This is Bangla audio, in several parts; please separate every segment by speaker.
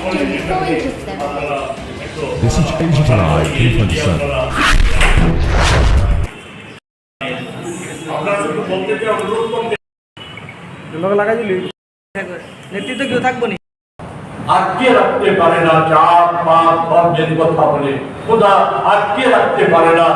Speaker 1: 24 into 7.
Speaker 2: This is Agent Live 327.
Speaker 3: আমরা শুধু বলতে চাই অনুরোধ করতে
Speaker 4: লোক লাগাই দিলি নেতৃত্ব কেউ
Speaker 3: রাখতে পারে না ধর্মের কথা বলে রাখতে পারে না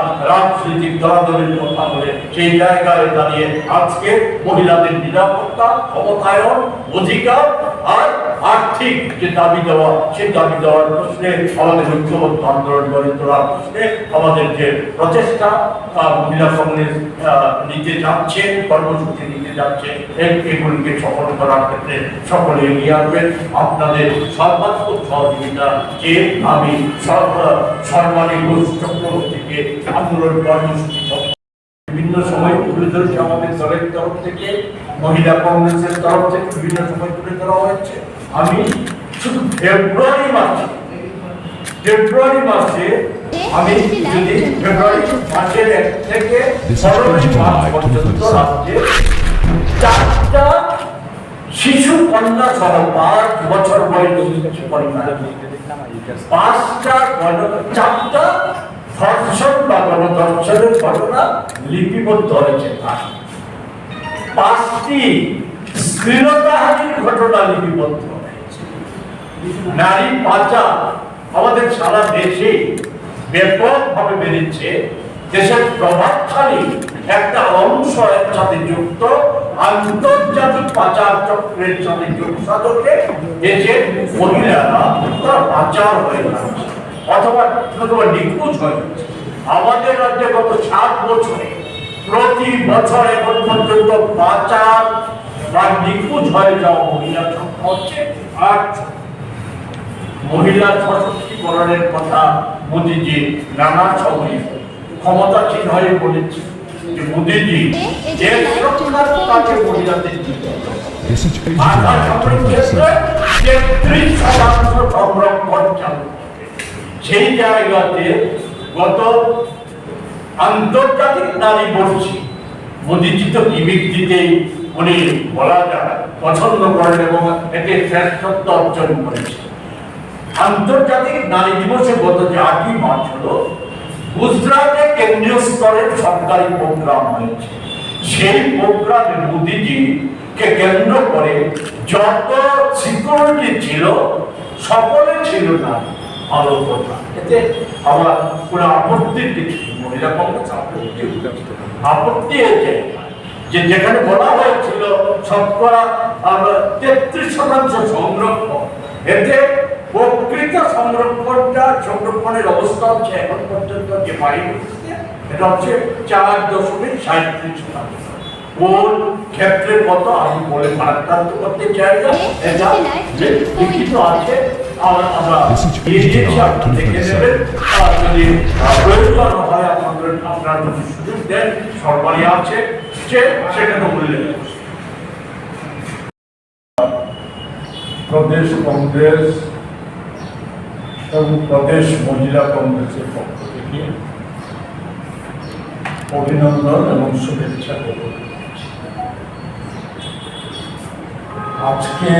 Speaker 3: কথা বলে সেই জায়গায় দাঁড়িয়ে আজকে মহিলাদের নিরাপত্তা, ক্ষমতায়ন, অধিকার আর আর্থিক যে দাবি দেওয়া সেই দাবি দেওয়ার প্রশ্নে আমাদের ঐক্যবদ্ধ আন্দোলন গড়ে প্রশ্নে আমাদের যে প্রচেষ্টা মহিলা কংগ্রেস নিতে যাচ্ছে, কর্মসূচি নিতে যাচ্ছে এগুলিকে সফল করার ক্ষেত্রে সকলে এগিয়ে আসবেন। আপনাদের সর্বাত্মক সহযোগিতা যে আমি সর্ব- সর্বাণী ঘোষ চক্রবর্তীকে আন্দোলন কর্মসূচি বিভিন্ন সময় তুলে ধরেছে আমাদের দলের তরফ থেকে, মহিলা কংগ্রেসের তরফ থেকে বিভিন্ন সময় তুলে ধরা হয়েছে। আমি শুধু ফেব্রুয়ারি মাসে ফেব্রুয়ারি মাসে আমি যদি ফেব্রুয়ারি মাসের এক থেকে ফেব্রুয়ারি মাস পর্যন্ত রাজ্যে চারটা শিশু কন্যা সহ পাঁচ বছর বয়সী পাঁচটা ঘটনা চারটা ধর্ষণ বা গণধর্ষণের ঘটনা লিপিবদ্ধ হয়েছে। পাঁচটি শ্লীলতাহানির ঘটনা লিপিবদ্ধ। নারী পাচার আমাদের সারা দেশে ব্যাপকভাবে বেড়েছে। দেশের প্রভাবশালী একটা অংশ এর সাথে যুক্ত আন্তর্জাতিক পাচার চক্রের সাথে যুক্ত সাধকে দেশের মহিলারা তারা পাচার হয়ে যাচ্ছে অথবা অথবা নিখোঁজ হয়ে যাচ্ছে। আমাদের রাজ্যে গত সাত বছরে প্রতি বছর এখন পর্যন্ত পাচার বা নিখোঁজ হয়ে যাওয়া মহিলা সংখ্যা হচ্ছে আট। মহিলা সশক্তিকরণের কথা মোদিজি নানা সময়ে ক্ষমতাসীন হয়ে বলেছে যে মোদিজি দেশ রক্ষার কাজে মহিলাদের দিতে ক্ষেত্রে তেত্রিশ শতাংশ সংরক্ষণ চালু সেই জায়গাতে গত আন্তর্জাতিক নারী বলছি মোদিজি তো গিমিক দিতেই উনি বলা যায় পছন্দ করেন এবং এতে শ্রেষ্ঠত্ব অর্জন করেছে আন্তর্জাতিক নারী দিবসে গত যে আটই মার্চ হলো, গুজরাটে কেন্দ্রীয় স্তরের সরকারি প্রোগ্রাম হয়েছে। সেই প্রোগ্রামে মোদিজি কে কেন্দ্র করে যত সিকিউরিটি ছিল, সকলে ছিল না আলোচনা এতে আমার কোনো আপত্তির কিছু মহিলা কংগ্রেস আপত্তি আপত্তি এতে যে যেখানে বলা হয়েছিল শতকরা তেত্রিশ শতাংশ সংরক্ষণ। এতে প্রকৃত সংরক্ষণটা, সংরক্ষণের অবস্থা হচ্ছে এখন পর্যন্ত যে বাড়ি এটা হচ্ছে চার দশমিক সাঁত্রিশ শতাংশ কোন আমি বলে করতে চাই না, এটা লিখিত আছে প্রয়োজন দেন, সরকারি আছে। প্রদেশ কংগ্রেস এবং প্রদেশ মহিলা কংগ্রেসের পক্ষ থেকে অভিনন্দন এবং শুভেচ্ছা করছি। আজকে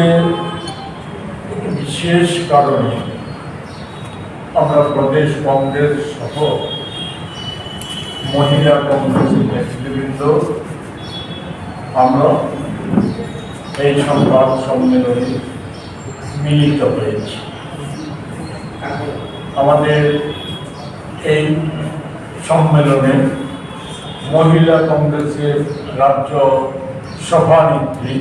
Speaker 3: বিশেষ কারণে আমরা প্রদেশ কংগ্রেস সহ মহিলা কংগ্রেসের নেতৃবৃন্দ, আমরা এই সংবাদ সম্মেলনে মিলিত হয়েছি আমাদের এই সম্মেলনে মহিলা কংগ্রেসের রাজ্য সভানেত্রী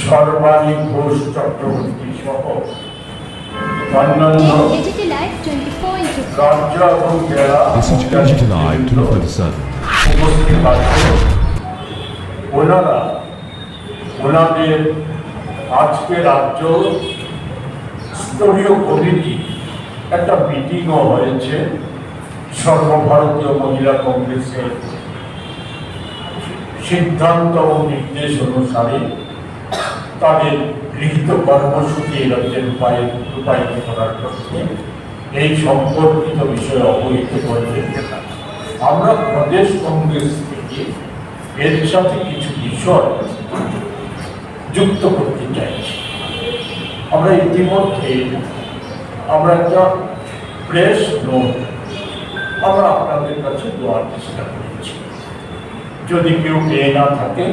Speaker 3: সর্বাণী ঘোষ চক্রবর্তী সহ অন্যান্য
Speaker 1: AGT Live 24 into 7.
Speaker 3: রাজ্য এবং জেলা
Speaker 2: This is Agent Live 227.
Speaker 3: উপস্থিত আছে ওনারা ওনাদের আজকে রাজ্য স্তরীয় কমিটি একটা মিটিংও হয়েছে, সর্বভারতীয় মহিলা কংগ্রেসের সিদ্ধান্ত ও নির্দেশ অনুসারে তাদের গৃহীত কর্মসূচি এই রাজ্যে রূপায়িত করার লক্ষ্যে এই সম্পর্কিত বিষয়ে অবহিত করতে আমরা প্রদেশ কংগ্রেস থেকে এর সাথে কিছু বিষয় যুক্ত করতে চাইছি। আমরা ইতিমধ্যে আমরা একটা প্রেস নোট আমরা আপনাদের কাছে দেওয়ার চেষ্টা করেছি। যদি কেউ পেয়ে না থাকে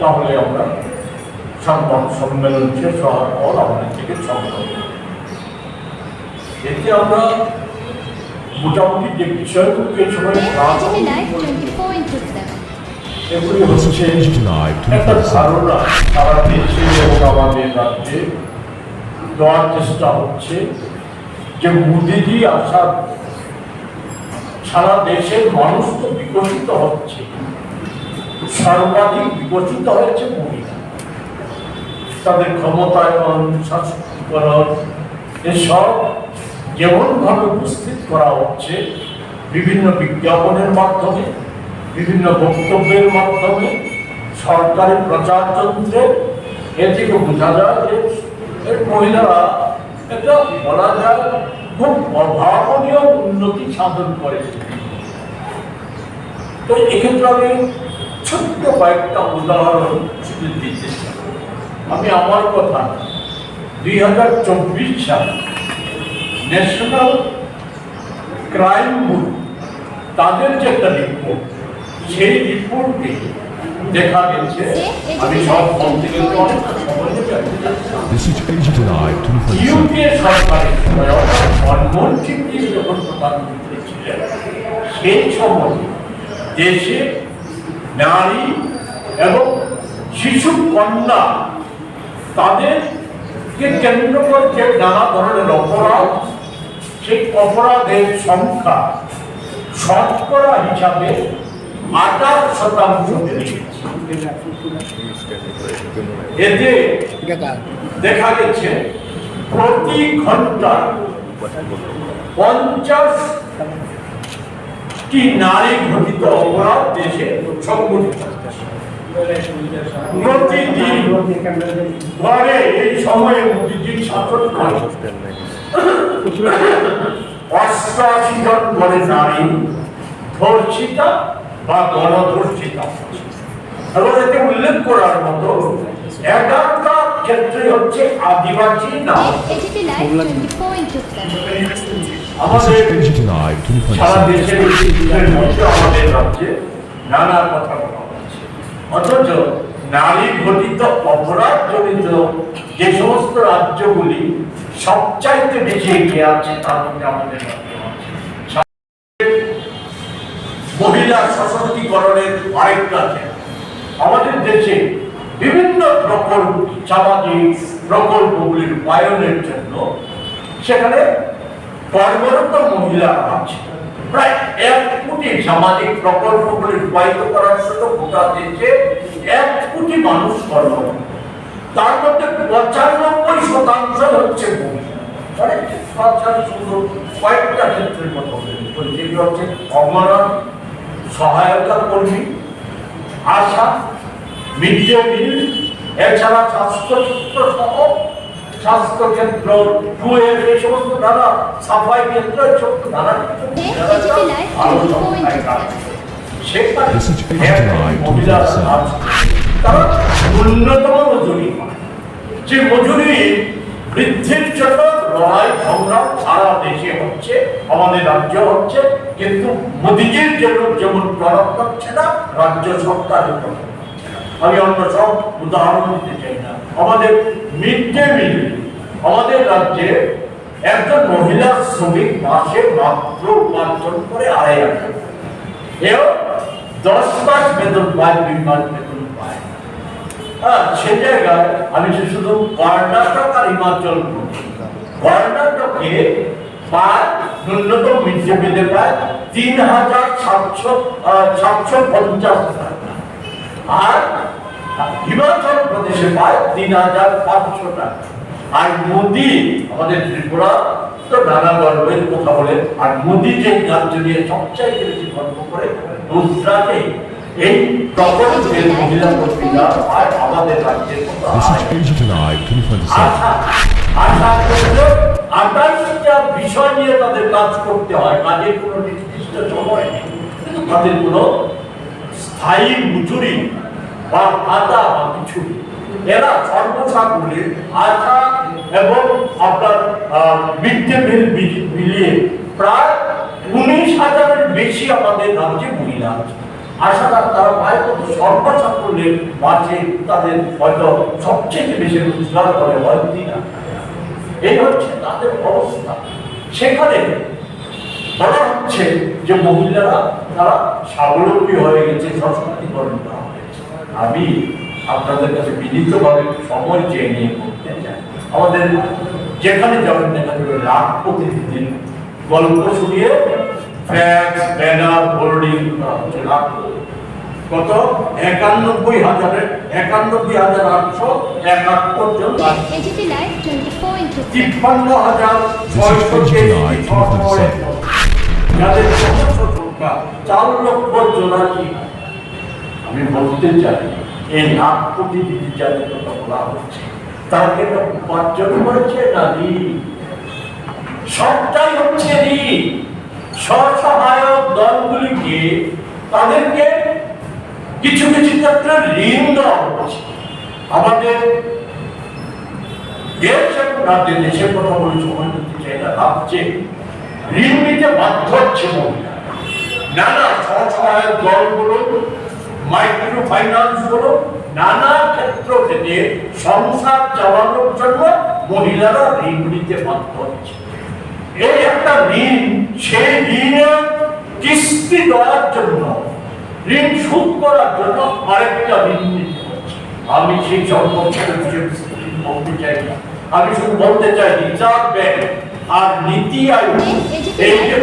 Speaker 3: তাহলে আমরা সংবাদ সম্মেলন শেষ হওয়ার পর আমাদের থেকে সংগ্রহ এতে আমরা মোটামুটি যে বিষয়গুলো এই সময়
Speaker 1: AGT Live 24 into 7.
Speaker 3: এগুলি হচ্ছে একটা ধারণা সারা দেশে এবং আমাদের রাজ্যে। দেওয়ার চেষ্টা হচ্ছে যে মোদিজি আসার সারা দেশের মানুষ তো বিকশিত হচ্ছে। সর্বাধিক বিকশিত হয়েছে মহিলা তাদের ক্ষমতায়ন সশক্তিকরণ এসব যেমনভাবে উপস্থিত করা হচ্ছে, বিভিন্ন বিজ্ঞাপনের মাধ্যমে, বিভিন্ন বক্তব্যের মাধ্যমে সরকারি প্রচারতন্ত্রে এ থেকে বোঝা যায় যে এর মহিলারা এটা বলা যায় খুব অভাবনীয় উন্নতি সাধন করেছে তো এক্ষেত্রে আমি ছোট্ট কয়েকটা উদাহরণ দিতে। আমি আমার কথা দুই হাজার চব্বিশ সাল ন্যাশনাল ক্রাইম বুক তাদের যে একটা রিপোর্ট সেই রিপোর্টে দেখা গেছে আমি সব বলতে গেলে অনেকটা সময় নেবে আমি জানি না।
Speaker 2: This is AGT Live 24
Speaker 3: UK সরকারের যখন প্রধানমন্ত্রী ছিলেন সেই সময় দেশে নারী এবং শিশু কন্যা তাদেরকে কেন্দ্র করে যে নানা ধরনের অপরাধ সেই অপরাধের সংখ্যা শতকরা হিসাবে আঠাশ শতাংশ বেড়ে গেছে। এতে দেখা গেছে প্রতি ঘণ্টা পঞ্চাশ টি নারী ঘটিত অপরাধ দেশে সংঘটিত। প্রতিদিন ঘরে এই সময়ে মোদীজির শাসন অষ্টআশি জন নারী ধর্ষিতা বা গণধর্ষিতা। এবং এতে উল্লেখ করার মতো এগারোটা ক্ষেত্রে হচ্ছে আদিবাসী না
Speaker 1: AGT Live 24 into 7.
Speaker 2: This
Speaker 3: আমাদের
Speaker 2: is AGT Live 24
Speaker 3: সারা দেশের মধ্যে আমাদের রাজ্যে নানা কথা অথচ নারী ঘটিত অপরাধ জনিত যে সমস্ত রাজ্যগুলি সবচাইতে বেশি এগিয়ে আছে তার মধ্যে আমাদের মহিলা সশক্তিকরণের আরেকটা আছে আমাদের দেশে বিভিন্ন প্রকল্প সামাজিক প্রকল্পগুলি রূপায়ণের জন্য সেখানে কর্মরত মহিলা আছে। প্রায় এক কোটি সামাজিক প্রকল্পগুলি রূপায়িত করার জন্য গোটা দেশে এক কোটি মানুষ কর্মরত। তার মধ্যে পঁচানব্বই শতাংশ হচ্ছে মানে কয়েকটা ক্ষেত্রের বলি যেগুলো হচ্ছে অমরণ সহায়তা কর্মী আশা মিড ডে মিল এছাড়া স্বাস্থ্যক্ষেত্র সহ স্বাস্থ্যক্ষেত্র টুয়ের এই সমস্ত নানা সাফাই কেন্দ্র সমস্ত নানা কিছু
Speaker 1: AGT Live
Speaker 3: আরও
Speaker 1: 24 into
Speaker 3: সংখ্যায় কাজ
Speaker 1: 7.
Speaker 3: করে। সেখানে
Speaker 2: This is AGT
Speaker 3: এক
Speaker 2: Live
Speaker 3: মহিলার
Speaker 2: 24/7
Speaker 3: কাজ করে। তারা ন্যূনতম মজুরি যে মজুরি বৃদ্ধির জন্য লড়াই সংগ্রাম সারা দেশে হচ্ছে আমাদের রাজ্য হচ্ছে কিন্তু মোদীজির জন্য যেমন প্রণব করছে না, রাজ্য সরকার আমি অন্য সব উদাহরণ দিতে চাই না। আমাদের মিড ডে মিল, আমাদের রাজ্যে একজন মহিলা শ্রমিক মাসে মাত্র উপার্জন করে আড়াই হাজার এও দশ মাস বেতন পায়, দুই মাস বেতন পায়। হ্যাঁ সে জায়গায় আমি শুধু কর্ণাটক আর হিমাচল। কর্ণাটকে পায় ন্যূনতম মিডে মিলে পায় তিন হাজার সাতশো সাতশো পঞ্চাশ টাকা আর হিমাচল প্রদেশে পায় তিন হাজার পাঁচশো টাকা আর মোদি আমাদের ত্রিপুরা তো নানা গর্বের কথা বলে আর মোদি যে রাজ্য নিয়ে সবচাইতে বেশি গর্ব করে গুজরাটে এই প্রকল্পের মহিলা কর্মীরা পায় আমাদের রাজ্যের মতো
Speaker 2: This
Speaker 3: আয়।
Speaker 2: is AGT Live 24 7.
Speaker 3: আশা আশা করলে আঠাশটা বিষয় নিয়ে তাদের কাজ করতে হয়। কাজের কোনো নির্দিষ্ট সময় নেই। তাদের কোনো স্থায়ী মজুরি বা ভাতা বা কিছু। এরা সর্বসাকুল্যে আশা এবং আপনার মিড মিলিয়ে প্রায় উনিশ হাজারের বেশি আমাদের রাজ্যে মহিলা আছে। আশা করি তারা প্রায় সর্বসাকুল্যের মাঝে তাদের হয়তো সবচেয়ে বেশি রোজগার করে হয়তো না এই হচ্ছে তাদের অবস্থা। সেখানে বলা হচ্ছে যে মহিলারা, তারা স্বাবলম্বী হয়ে গেছে সশক্তিকরণ করা হয়েছে। আমি আপনাদের কাছে বিনীতভাবে সময় চেয়ে নিয়ে করতে চাই। আমাদের যেখানে যাবেন, দেখা যাবে লাখ প্রতিনিধির গল্প শুনিয়ে ফ্ল্যাক্স ব্যানার হোল্ডিং করা হচ্ছে লাখ কত? একানব্বই হাজারের একানব্বই হাজার আটশো একাত্তর জন
Speaker 1: AGT Live 24 into 7.
Speaker 3: তিপ্পান্ন হাজার ছয়শো যাদের সংখ্যা চার লক্ষ চৌরাশি আমি বলতে চাই এই লাখ কোটি দিদি বলা হচ্ছে তাকে উপার্জন করেছে না সবটাই হচ্ছে ঋণ। স্বসহায়ক দলগুলিকে তাদেরকে কিছু কিছু ক্ষেত্রে ঋণ দেওয়া হচ্ছে আমাদের দেশ এবং রাজ্যে দেশের কথা রাজ্যে ঋণ নিতে বাধ্য হচ্ছে নানা ক্ষেত্র থেকে সংসার চালানোর জন্য মহিলারা ঋণ নিতে বাধ্য হচ্ছে। এই একটা ঋণ, সেই ঋণের কিস্তি দেওয়ার জন্য ঋণ শোধ করার জন্য আরেকটা ঋণ নিতে হচ্ছে আমি সেই সম্পর্কে বলতে চাই না। আমি শুধু বলতে চাই রিজার্ভ ব্যাংক আর নীতি আয়োগ এই যে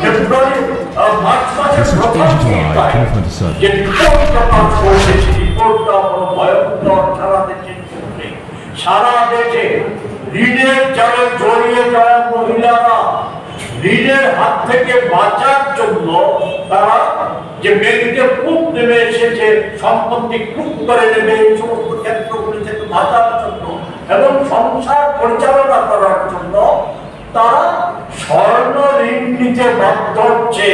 Speaker 3: ফেব্রুয়ারি মার্চ মাসের প্রথম সপ্তাহে যে করেছে সেই রিপোর্টটা বড় ভয়ঙ্কর সারা দেশে সারা দেশে ঋণের জালে জড়িয়ে যাওয়া মহিলারা। ঋণের হাত থেকে বাঁচার জন্য তারা যে ব্যাংকে কূপ নেমে এসেছে, সম্পত্তি কূপ করে নেবে, এই সমস্ত ক্ষেত্রগুলি থেকে বাঁচার জন্য এবং সংসার পরিচালনা করার জন্য তারা স্বর্ণ ঋণ নিতে বাধ্য হচ্ছে।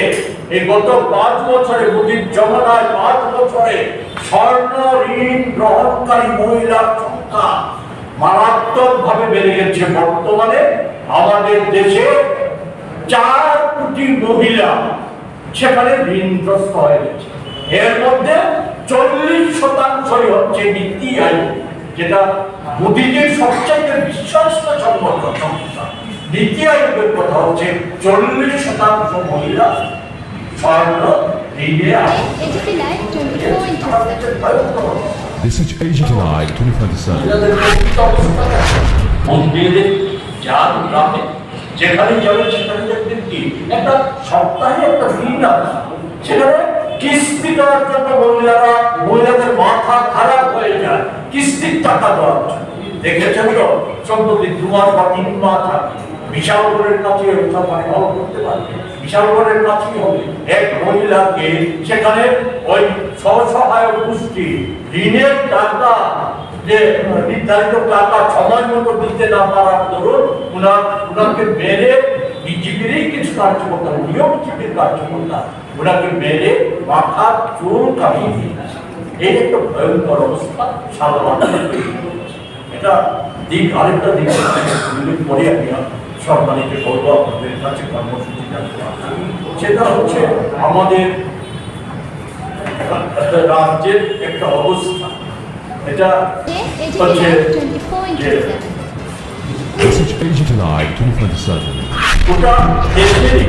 Speaker 3: এই গত পাঁচ বছরে মোদীর জমানায় পাঁচ বছরে স্বর্ণ ঋণ গ্রহণকারী মহিলার সংখ্যা মারাত্মক ভাবে বেড়ে গেছে। বর্তমানে আমাদের দেশে চার কোটি মহিলা সেখানে ঋণগ্রস্ত হয়ে গেছে এর মধ্যে চল্লিশ শতাংশই হচ্ছে নীতি আয়োগ যেটা মোদীজির বিশ্বস্ত সংগঠন সংস্থা নীতি আয়োগের কথা হচ্ছে চল্লিশ শতাংশ মহিলা স্বর্ণ ঋণে আছে
Speaker 1: AGT Live 24 into 7.
Speaker 2: This is Asia Live 2027.
Speaker 3: মহিলাদের প্রকৃত অবস্থা দেখো। মন্দিরে যান গ্রামে যেখানে যাবে সেখানে একটা সপ্তাহে একটা দিন আছে। সেখানে কিস্তি দেওয়ার জন্য মহিলারা, মহিলাদের মাথা খারাপ হয়ে যায়, কিস্তির টাকা দেওয়ার জন্য। দেখেছেন তো? সম্প্রতি দু মাস বা তিন মাস আগে বিশালগড়ের কাছে মানে ভালো করতে পারবে বিশালগড়ের কাছেই হবে। এক মহিলাকে সেখানে ওই স্বসহায়ক গোষ্ঠী ঋণের টাকা, যে নির্ধারিত টাকা সময় মতো দিতে না পারার দরুন উনার উনাকে মেরে বিজেপিরই কিছু কার্যকর্তা উনিও বিজেপির কার্যকর্তা। ওনাকে মেরে মাথার চুল কামিয়ে দিয়েছে এই একটা ভয়ঙ্কর অবস্থা সারা বাংলাদেশে এটা দিক আরেকটা দিক দুদিন পরে আমি সম্মানিত করব আপনাদের কাছে কর্মসূচিটা সেটা হচ্ছে আমাদের রাজ্যের একটা অবস্থা। এটা হচ্ছে
Speaker 1: Live 24 into
Speaker 3: যে
Speaker 1: 7.
Speaker 2: This is Asia Live 2027.
Speaker 3: গোটা দেশেরই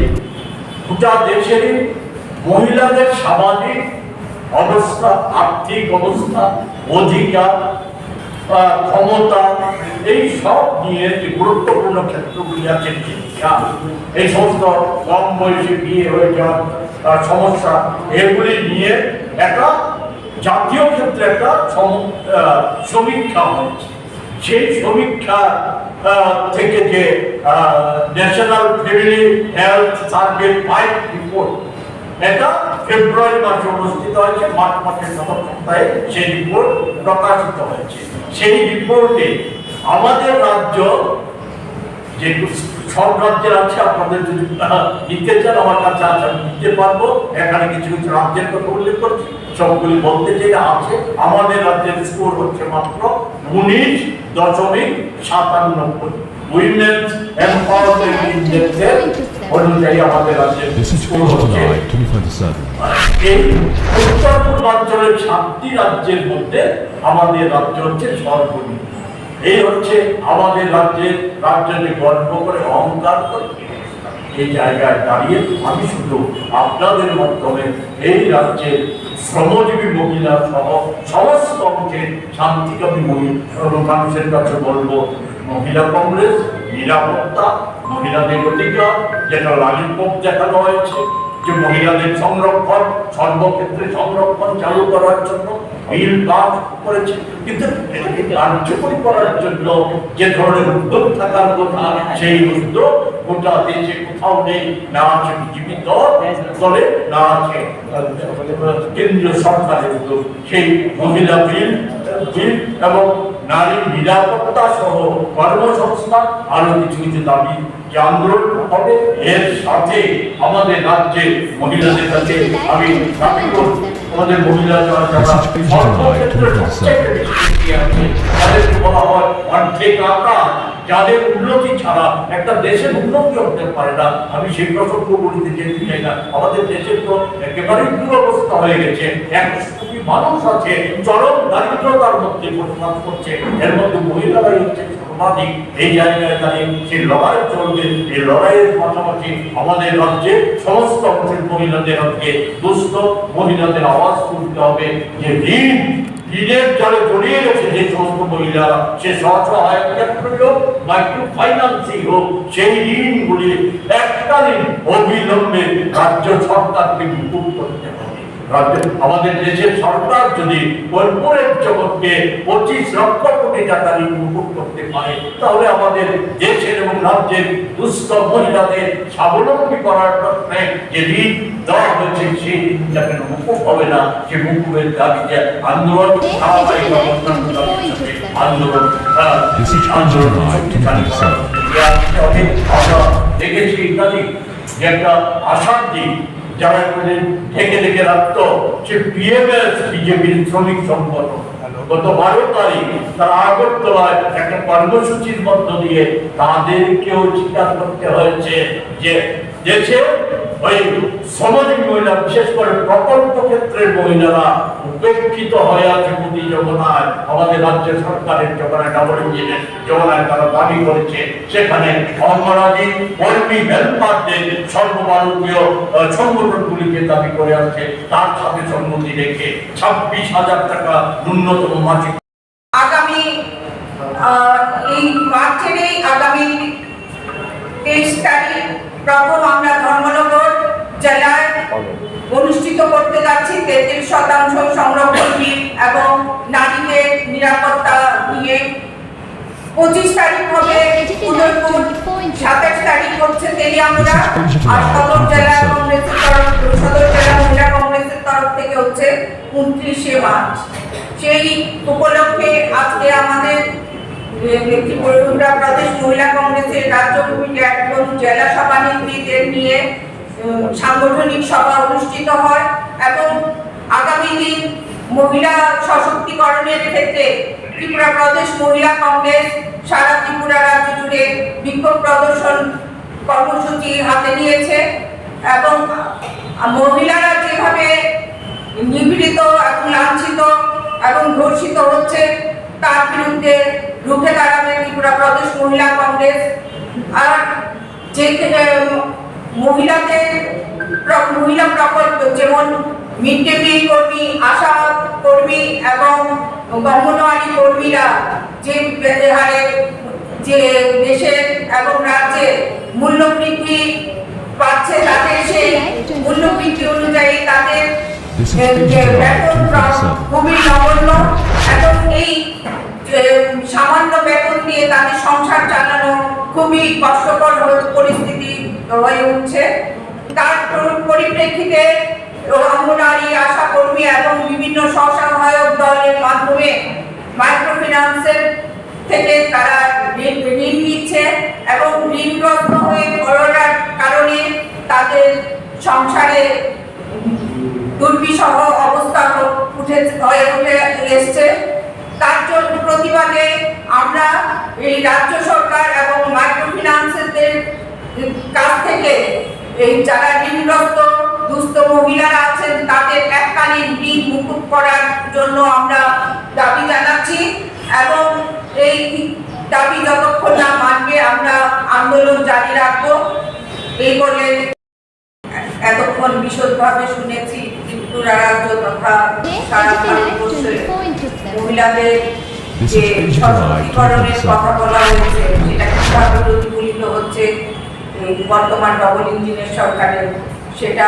Speaker 3: গোটা দেশেরই মহিলাদের সামাজিক অবস্থা, আর্থিক অবস্থা, অধিকার ক্ষমতা, এই সব নিয়ে যে গুরুত্বপূর্ণ ক্ষেত্রগুলি আছে, শিক্ষা, এই সমস্ত কম বয়সে বিয়ে হয়ে যাওয়ার সমস্যা, এগুলি নিয়ে একটা জাতীয় ক্ষেত্রে একটা সমীক্ষা হয়েছে সেই সমীক্ষা থেকে যে national family health survey five report এটা ফেব্রুয়ারি মাসে অনুষ্ঠিত হয়েছে মার্চ মাসের সপ্তাহে সেই রিপোর্ট প্রকাশিত হয়েছে। সেই রিপোর্টে আমাদের রাজ্য, যে সব রাজ্যের আছে, আপনাদের যদি নিতে চান, আমার কাছে আছে, আমি দিতে পারব। এখানে কিছু কিছু রাজ্যের কথা উল্লেখ করছি। সবগুলি বলতে চাই আছে। আমাদের রাজ্যের স্কোর হচ্ছে মাত্র উনিশ। দশমিক সাতানব্বই। উইমেন্স এম্পাওয়ারমেন্ট ইন্ডেক্সের অনুযায়ী আমাদের হচ্ছে এই উত্তর পূর্বাঞ্চলের সাতটি রাজ্যের মধ্যে আমাদের রাজ্য হচ্ছে সর্বনিম্ন। এই হচ্ছে আমাদের রাজ্যের রাজ্যকে গর্ব করে অহংকার করে। এই জায়গায় দাঁড়িয়ে আমি শুধু আপনাদের মাধ্যমে এই রাজ্যের শ্রমজীবী মহিলা সহ সমস্ত অংশের শান্তিকামী মানুষের কাছে বলব, মহিলা কংগ্রেস, নিরাপত্তা মহিলাদের অধিকার যেটা লালিপপ দেখানো হয়েছে যে মহিলাদের সংরক্ষণ, সর্বক্ষেত্রে সংরক্ষণ চালু করার জন্য বিল পাস করেছে। কিন্তু এটাকে কার্যকরী করার জন্য যে ধরনের উদ্যোগ থাকার কথা, সেই উদ্যোগ গোটা দেশে কোথাও নেই। না আছে দল দলে, না আছে কেন্দ্রীয় সরকারের উদ্যোগ। সেই মহিলা বিল বিল এবং নারী নিরাপত্তা সহ কর্মসংস্থান আরও কিছু কিছু দাবি যে এর সাথে আমাদের রাজ্যে মহিলাদের কাছে আমি আমাদের মহিলা যারা যারা তাদেরকে বলা যাদের উন্নতি ছাড়া একটা দেশের উন্নতি হতে পারে না, আমি সেই প্রসঙ্গ বলিতে যেতে চাই না। আমাদের দেশের তো একেবারেই দুরবস্থা হয়ে গেছে কোটি মানুষ আছে, চরম দারিদ্রতার মধ্যে বসবাস করছে, এর মধ্যে মহিলারাই হচ্ছে সর্বাধিক এই জায়গায় দাঁড়িয়ে সেই লড়াই চলবে এই লড়াইয়ের পাশাপাশি আমাদের রাজ্যে সমস্ত অংশের মহিলাদের আজকে দুস্থ মহিলাদের আওয়াজ তুলতে হবে। যে ঋণ, ঋণের জলে জড়িয়ে গেছে যে সমস্ত মহিলা সে মাইক্রো ফাইন্যান্সিং হোক, সেই ঋণগুলি এককালীন অবিলম্বে রাজ্য সরকারকে মুকুব করতে হবে। আমাদের দেশের সরকার যদি কর্পোরেট জগৎকে পঁচিশ লক্ষ কোটি টাকা ঋণ মুকুব করতে পারে তাহলে আমাদের দেশের এবং রাজ্যের দুস্থ মহিলাদের স্বাবলম্বী করার প্রশ্নে যে ঋণ দেওয়া হয়েছে সেই ঋণটা কেন মুকুব হবে না? সে মুকুবের দাবিতে আন্দোলন অবস্থান আন্দোলন আন্দোলন
Speaker 2: Punjab Night 2027.
Speaker 3: আমরা দেখেছি ইত্যাদি। যে একটা আশার দিক যারা কোনদিন থেকে থেকে রাখতো সে পিএমএস বিজেপির শ্রমিক সংগঠন গত বারো তারিখ তারা আগরতলায় একটা কর্মসূচির মধ্য দিয়ে তাদেরকেও স্বীকার করতে হয়েছে যে দেশে ওই মহিলা, বিশেষ করে প্রকল্প ক্ষেত্রের মহিলারা উপেক্ষিত হয়ে আছে যোজনায় আমাদের সরকারের যোজনায় ডাবল যোজনায় তারা দাবি করেছে, সেখানে কর্মী হেল্পারদের সংগঠনগুলিকে দাবি করে আসছে। তার সাথে সম্মতি রেখে ছাব্বিশ হাজার টাকা ন্যূনতম মাসিক
Speaker 5: আগামী এই মার্চের আগামী তেইশ তারিখ প্রথম আমরা ধর্মনগর জেলায় অনুষ্ঠিত করতে যাচ্ছি তেত্রিশ শতাংশ সংরক্ষণ এবং নারীদের নিরাপত্তা নিয়ে। পঁচিশ তারিখ হবে উদয়পুর সাতাশ তারিখ হচ্ছে তেলিয়ামুড়া আর সদর জেলা কংগ্রেসের তরফ সদর জেলা মহিলা কংগ্রেসের তরফ থেকে হচ্ছে উনত্রিশে মার্চ। সেই উপলক্ষে আজকে আমাদের ত্রিপুরা প্রদেশ মহিলা কংগ্রেসের রাজ্য কমিটি একদম জেলা সভানেত্রীদের নিয়ে সাংগঠনিক সভা অনুষ্ঠিত হয় এবং আগামী দিন মহিলা সশক্তিকরণের ক্ষেত্রে ত্রিপুরা প্রদেশ মহিলা কংগ্রেস সারা ত্রিপুরা রাজ্য জুড়ে বিক্ষোভ প্রদর্শন কর্মসূচি হাতে নিয়েছে এবং মহিলারা যেভাবে নিপীড়িত এবং লাঞ্ছিত এবং ধর্ষিত হচ্ছে, তার বিরুদ্ধে রুখে দাঁড়াবে ত্রিপুরা প্রদেশ মহিলা কংগ্রেস। আর যে মহিলাদের মহিলা প্রকল্প যেমন মিড ডে মিল কর্মী আশা কর্মী এবং অঙ্গনওয়াড়ি কর্মীরা যে হারে যে দেশের এবং রাজ্যে মূল্য বৃদ্ধি পাচ্ছে তাদের সেই মূল্য বৃদ্ধি অনুযায়ী তাদের
Speaker 2: This is
Speaker 5: এ, যে
Speaker 2: Digital
Speaker 5: বেতন প্রায়
Speaker 2: 247.
Speaker 5: খুবই নগণ্য এবং এই সামান্য বেতন দিয়ে তাদের সংসার চালানো খুবই কষ্টকর পরিস্থিতি হয়ে উঠছে তার পর- পরিপ্রেক্ষিতে অঙ্গনারী আশা কর্মী এবং বিভিন্ন স্বসহায়ক দলের মাধ্যমে মাইক্রো ফিন্যান্সের থেকে তারা ঋণ নিচ্ছে এবং ঋণগ্রস্ত হয়ে করোনার কারণে তাদের সংসারে দুর্বিষহ অবস্থা উঠে, হয়ে উঠে এসছে। তার জন্য প্রতিবাদে আমরা এই রাজ্য সরকার এবং মাইক্রো ফিন্যান্সের কাছ থেকে এই যারা ঋণগ্রস্ত দুস্থ মহিলারা আছেন তাদের এককালীন ঋণ মুকুব করার জন্য আমরা দাবি জানাচ্ছি এবং এই দাবি যতক্ষণ না মানবে আমরা আন্দোলন জারি রাখব। এই বলে এতক্ষণ বিশদভাবে শুনেছি ত্রিপুরা রাজ্য তথা সারা ভারতবর্ষে মহিলাদের যে সশক্তিকরণের কথা বলা হয়েছে সেটা কীভাবে প্রতিফলিত হচ্ছে এই বর্তমান ডবল ইঞ্জিনের সরকারের, সেটা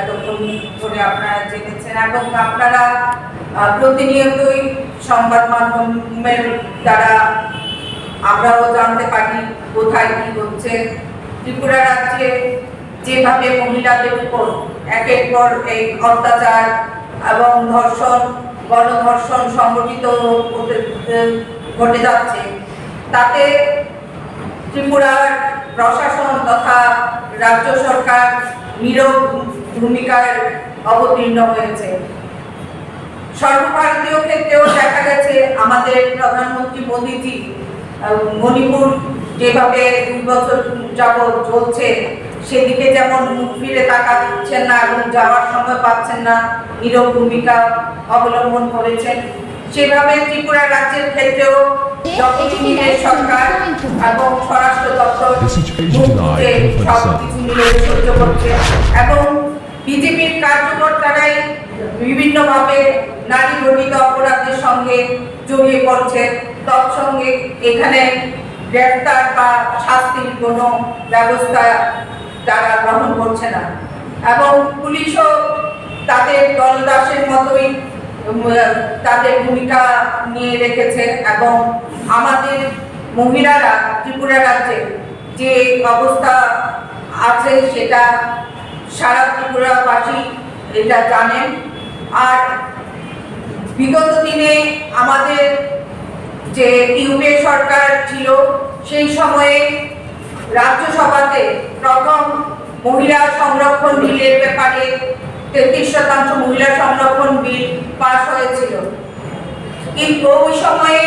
Speaker 5: এতক্ষণ ধরে আপনারা জেনেছেন এবং আপনারা প্রতিনিয়তই সংবাদ মাধ্যমের দ্বারা আমরাও জানতে পারি কোথায় কী হচ্ছে। ত্রিপুরা রাজ্যে যেভাবে মহিলাদের উপর একের পর এক অত্যাচার এবং ধর্ষণ, গণধর্ষণ সংগঠিত ঘটে যাচ্ছে, তাতে ত্রিপুরার প্রশাসন তথা রাজ্য সরকার নীরব ভূমিকায় অবতীর্ণ হয়েছে। সর্বভারতীয় ক্ষেত্রেও দেখা গেছে আমাদের প্রধানমন্ত্রী মোদীজি মণিপুর যেভাবে দুই বছর যাবৎ চলছে, সেদিকে যেমন মুখ ফিরে তাকাচ্ছেন না এবং যাওয়ার সময় পাচ্ছেন না, নীরব ভূমিকা অবলম্বন করেছেন। সেভাবে ত্রিপুরা রাজ্যের ক্ষেত্রেও সরকার এবং স্বরাষ্ট্র দপ্তর
Speaker 2: This is Asian
Speaker 5: মুহূর্তে
Speaker 2: Eye,
Speaker 5: সব কিছু মিলে সহ্য করছে এবং বিজেপির কার্যকর্তারাই বিভিন্নভাবে নারী ঘটিত অপরাধের সঙ্গে জড়িয়ে পড়ছে। তৎসঙ্গে এখানে গ্রেফতার বা শাস্তির কোনো ব্যবস্থা তারা গ্রহণ করছে না। এবং পুলিশও তাদের দলদাসের মতোই তাদের ভূমিকা নিয়ে রেখেছে এবং আমাদের মহিলারা ত্রিপুরা রাজ্যে যে অবস্থা আছে সেটা সারা ত্রিপুরাবাসী এটা জানেন। আর বিগত দিনে আমাদের যে ইউপিএ সরকার ছিল, সেই সময়ে রাজ্যসভাতে প্রথম মহিলা সংরক্ষণ বিলের ব্যাপারে তেত্রিশ শতাংশ মহিলা সংরক্ষণ বিল পাশ হয়েছিল। কিন্তু ওই সময়ে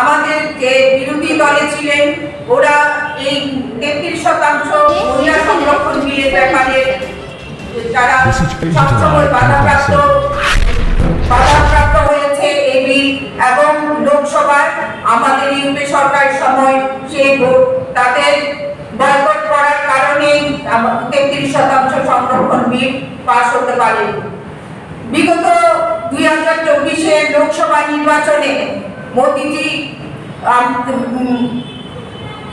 Speaker 5: আমাদের যে বিরোধী দলে ছিলেন, ওরা এই তেত্রিশ শতাংশ মহিলা সংরক্ষণ বিলের ব্যাপারে তারা সবসময় বাধাপ্রাপ্ত বাধাপ্রাপ্ত হয়েছে এই বিল এবং লোকসভায় আমাদের ইউপি সরকারের সময় সেই ভোট, তাদের বয়কট করার কারণেই তেত্রিশ শতাংশ সংরক্ষণ বিল পাশ হতে পারে। বিগত দুই হাজার চব্বিশে লোকসভা নির্বাচনে মোদিজি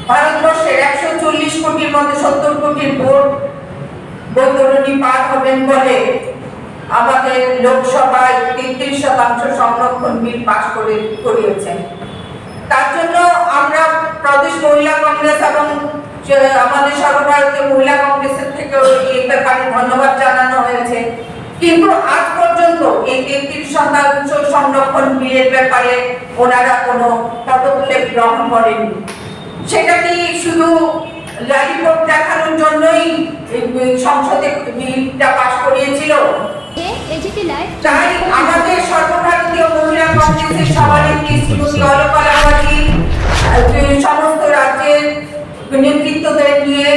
Speaker 5: ভারতবর্ষের একশো চল্লিশ কোটির মধ্যে সত্তর কোটির ভোট বৈতরণী পার হবেন বলে আমাদের লোকসভায় তেত্রিশ শতাংশ সংরক্ষণ বিল পাশ করে, করিয়েছেন। তার জন্য আমরা প্রদেশ মহিলা কংগ্রেস এবং যে আমাদের সর্বভারতীয় মহিলা কংগ্রেসের থেকেও এই ব্যাপারে ধন্যবাদ জানানো হয়েছে। কিন্তু আজ পর্যন্ত এই তেত্রিশ শতাংশ সংরক্ষণ বিলের ব্যাপারে ওনারা কোনো পদক্ষেপ গ্রহণ করেননি। সেটা কি শুধু রিপোর্ট দেখানোর জন্যই সংসদে বিলটা পাশ করিয়েছিল? তাই আমাদের সর্বভারতীয় মহিলা কংগ্রেসের সভানেত্রী শ্রীমতী অলকা সমস্ত রাজ্যের নেতৃত্বদের নিয়ে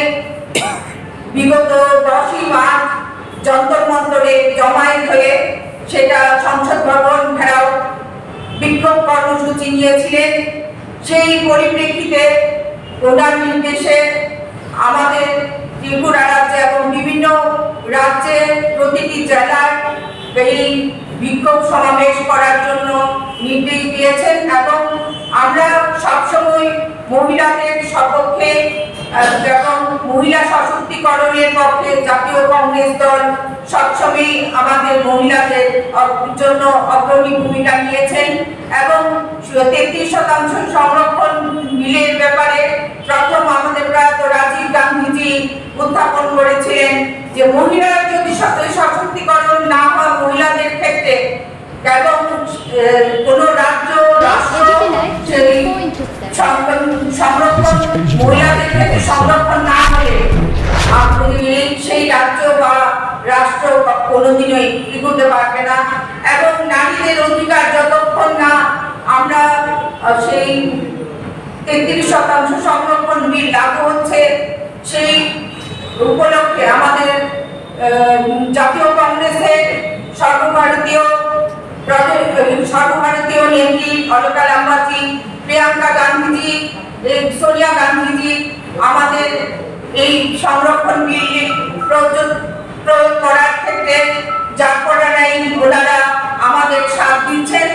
Speaker 5: বিগত দশই মার্চ যন্তর মন্তরে জমায়েত হয়ে সেটা সংসদ ভবন ঘেরাও বিক্ষোভ কর্মসূচি নিয়েছিলেন। সেই পরিপ্রেক্ষিতে প্রধান নির্দেশে আমাদের ত্রিপুরা রাজ্যে এবং বিভিন্ন রাজ্যে প্রতিটি জেলায় এই বিক্ষোভ সমাবেশ করার জন্য নির্দেশ দিয়েছেন এবং আমরা সবসময় মহিলাদের সপক্ষে এবং মহিলা সশক্তিকরণের পক্ষে জাতীয় কংগ্রেস দল সবসময় আমাদের মহিলাদের জন্য অগ্রণী ভূমিকা নিয়েছেন এবং তেত্রিশ শতাংশ সংরক্ষণ বিলের ব্যাপারে প্রথম আমাদের প্রয়াত রাজীব গান্ধীজি উত্থাপন করেছিলেন যে মহিলার যদি সশক্তিকরণ না হয় মহিলাদের ক্ষেত্রে, এবং কোনো রাজ্য রাষ্ট্র সেই সং- সংরক্ষণ মহিলাদের ক্ষেত্রে সংরক্ষণ না হলে আপনি সেই রাজ্য বা রাষ্ট্র বা কোনোদিনই এগোতে পারবে না এবং নারীদের অধিকার যতক্ষণ না আমরা সেই তেত্রিশ শতাংশ সংরক্ষণ বিল লাগু হচ্ছে সেই উপলক্ষে আমাদের জাতীয় কংগ্রেসের সর্বভারতীয় সর্বভারতীয় নেত্রী অলকা লাম্বাজি প্রিয়াঙ্কা গান্ধীজি সোনিয়া গান্ধীজি আমাদের এই সংরক্ষণ বিল প্রয়োগ করার ক্ষেত্রে যা পড়া নাই ওনারা আমাদের সাথ দিচ্ছেন।